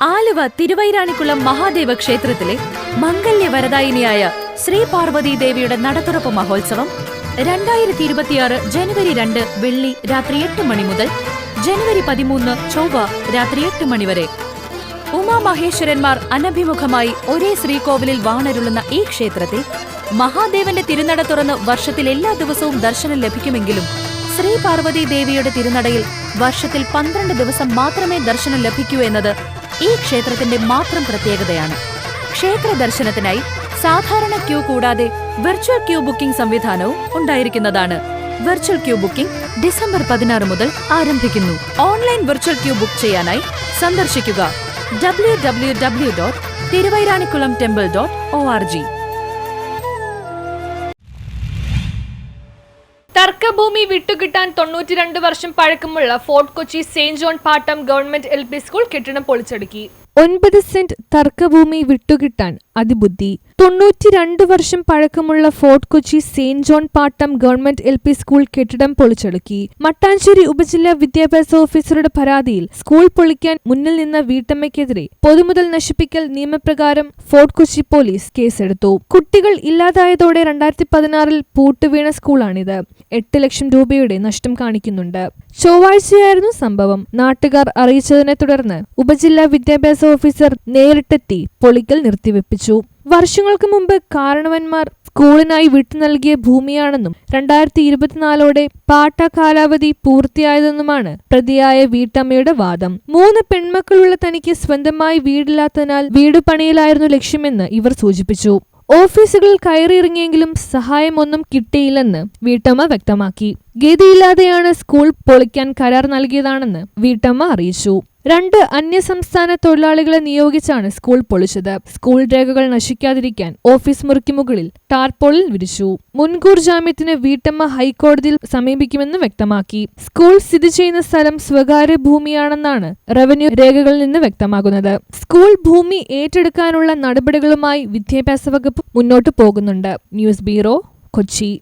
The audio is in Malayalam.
ആലുവ തിരുവൈരാണിക്കുളം മഹാദേവ ക്ഷേത്രത്തിലെ മംഗല്യവരദായിനിയായ ശ്രീ പാർവതി ദേവിയുടെ നടത്തുറപ്പ് മഹോത്സവം രണ്ടായിരത്തി ഇരുപത്തിയാറ് ജനുവരി രണ്ട് വെള്ളി രാത്രി എട്ട് മണി മുതൽ ജനുവരി പതിമൂന്ന് ചൊവ്വ രാത്രി എട്ട് മണി വരെ. ഉമാമഹേശ്വരന്മാർ അനഭിമുഖമായി ഒരേ ശ്രീകോവിലിൽ വാണരുളുന്ന ഈ ക്ഷേത്രത്തിൽ മഹാദേവന്റെ തിരുനട തുറന്ന് വർഷത്തിൽ എല്ലാ ദിവസവും ദർശനം ലഭിക്കുമെങ്കിലും ശ്രീ പാർവതി ദേവിയുടെ തിരുനടയിൽ വർഷത്തിൽ പന്ത്രണ്ട് ദിവസം മാത്രമേ ദർശനം ലഭിക്കൂ എന്നത് ഈ ക്ഷേത്രത്തിന്റെ മാത്രം പ്രത്യേകതയാണ്. ക്ഷേത്ര ദർശനത്തിനായി സാധാരണ ക്യൂ കൂടാതെ വെർച്വൽ ക്യൂ ബുക്കിംഗ് സംവിധാനവും ഉണ്ടായിരിക്കുന്നതാണ്. വെർച്വൽ ക്യൂ ബുക്കിംഗ് ഡിസംബർ പതിനാറ് മുതൽ ആരംഭിക്കുന്നു. ഓൺലൈൻ വെർച്വൽ ക്യൂ ബുക്ക് ചെയ്യാനായി സന്ദർശിക്കുക. W W W dot Thiruvairanikkulam temple dot O R G തർക്കഭൂമി വിട്ടുകിട്ടാൻ തൊണ്ണൂറ്റിരണ്ട് വർഷം പഴക്കമുള്ള ഫോർട്ട് കൊച്ചി സെയിന്റ് ജോൺ പാട്ടം ഗവൺമെന്റ് എൽ പി സ്കൂൾ കെട്ടിടം പൊളിച്ചടുക്കി. ഒൻപത് സെന്റ് തർക്കഭൂമി വിട്ടുകിട്ടാൻ അതിബുദ്ധി. തൊണ്ണൂറ്റിരണ്ട് വർഷം പഴക്കമുള്ള ഫോർട്ട് കൊച്ചി സെയിന്റ് ജോൺ പാട്ടം ഗവൺമെന്റ് എൽ പി സ്കൂൾ കെട്ടിടം പൊളിച്ചടുക്കി. മട്ടാഞ്ചേരി ഉപജില്ലാ വിദ്യാഭ്യാസ ഓഫീസറുടെ പരാതിയിൽ സ്കൂൾ പൊളിക്കാൻ മുന്നിൽ നിന്ന വീട്ടമ്മയ്ക്കെതിരെ പൊതുമുതൽ നശിപ്പിക്കൽ നിയമപ്രകാരം ഫോർട്ട് കൊച്ചി പോലീസ് കേസെടുത്തു. കുട്ടികൾ ഇല്ലാതായതോടെ രണ്ടായിരത്തി പതിനാറിൽ പൂട്ടുവീണ സ്കൂളാണിത്. എട്ട് ലക്ഷം രൂപയുടെ നഷ്ടം കാണിക്കുന്നുണ്ട്. ചൊവ്വാഴ്ചയായിരുന്നു സംഭവം. നാട്ടുകാർ അറിയിച്ചതിനെ തുടർന്ന് ഉപജില്ലാ വിദ്യാഭ്യാസ ഓഫീസർ നേരിട്ടെത്തി പൊളിക്കൽ നിർത്തിവെപ്പിച്ചു. വർഷങ്ങൾക്ക് മുമ്പ് കാരണവന്മാർ സ്കൂളിനായി വിട്ടു നൽകിയ ഭൂമിയാണെന്നും രണ്ടായിരത്തി ഇരുപത്തിനാലോടെ പാട്ട കാലാവധി പൂർത്തിയായതെന്നുമാണ് പ്രതിയായ വീട്ടമ്മയുടെ വാദം. മൂന്ന് പെൺമക്കളുള്ള തനിക്ക് സ്വന്തമായി വീടില്ലാത്തതിനാൽ വീട് പണിയിലായിരുന്നു ലക്ഷ്യമെന്ന് ഇവർ സൂചിപ്പിച്ചു. ഓഫീസുകളിൽ കയറിയിറങ്ങിയെങ്കിലും സഹായമൊന്നും കിട്ടിയില്ലെന്ന് വീട്ടമ്മ വ്യക്തമാക്കി. ഗതിയില്ലാതെയാണ് സ്കൂൾ പൊളിക്കാൻ കരാർ നൽകിയതാണെന്ന് വീട്ടമ്മ അറിയിച്ചു. രണ്ട് അന്യസംസ്ഥാന തൊഴിലാളികളെ നിയോഗിച്ചാണ് സ്കൂൾ പൊളിച്ചത്. സ്കൂൾ രേഖകൾ നശിക്കാതിരിക്കാൻ ഓഫീസ് മുറിക്ക് മുകളിൽ ടാർപോളിൽ വിരിച്ചു. മുൻകൂർ ജാമ്യത്തിന് വീട്ടമ്മ ഹൈക്കോടതിയിൽ സമീപിക്കുമെന്ന് വ്യക്തമാക്കി. സ്കൂൾ സ്ഥിതി ചെയ്യുന്ന സ്ഥലം സ്വകാര്യ ഭൂമിയാണെന്നാണ് റവന്യൂ രേഖകളിൽ നിന്ന് വ്യക്തമാകുന്നത്. സ്കൂൾ ഭൂമി ഏറ്റെടുക്കാനുള്ള നടപടികളുമായി വിദ്യാഭ്യാസ വകുപ്പ് മുന്നോട്ടു പോകുന്നുണ്ട്. News bureau Kochi.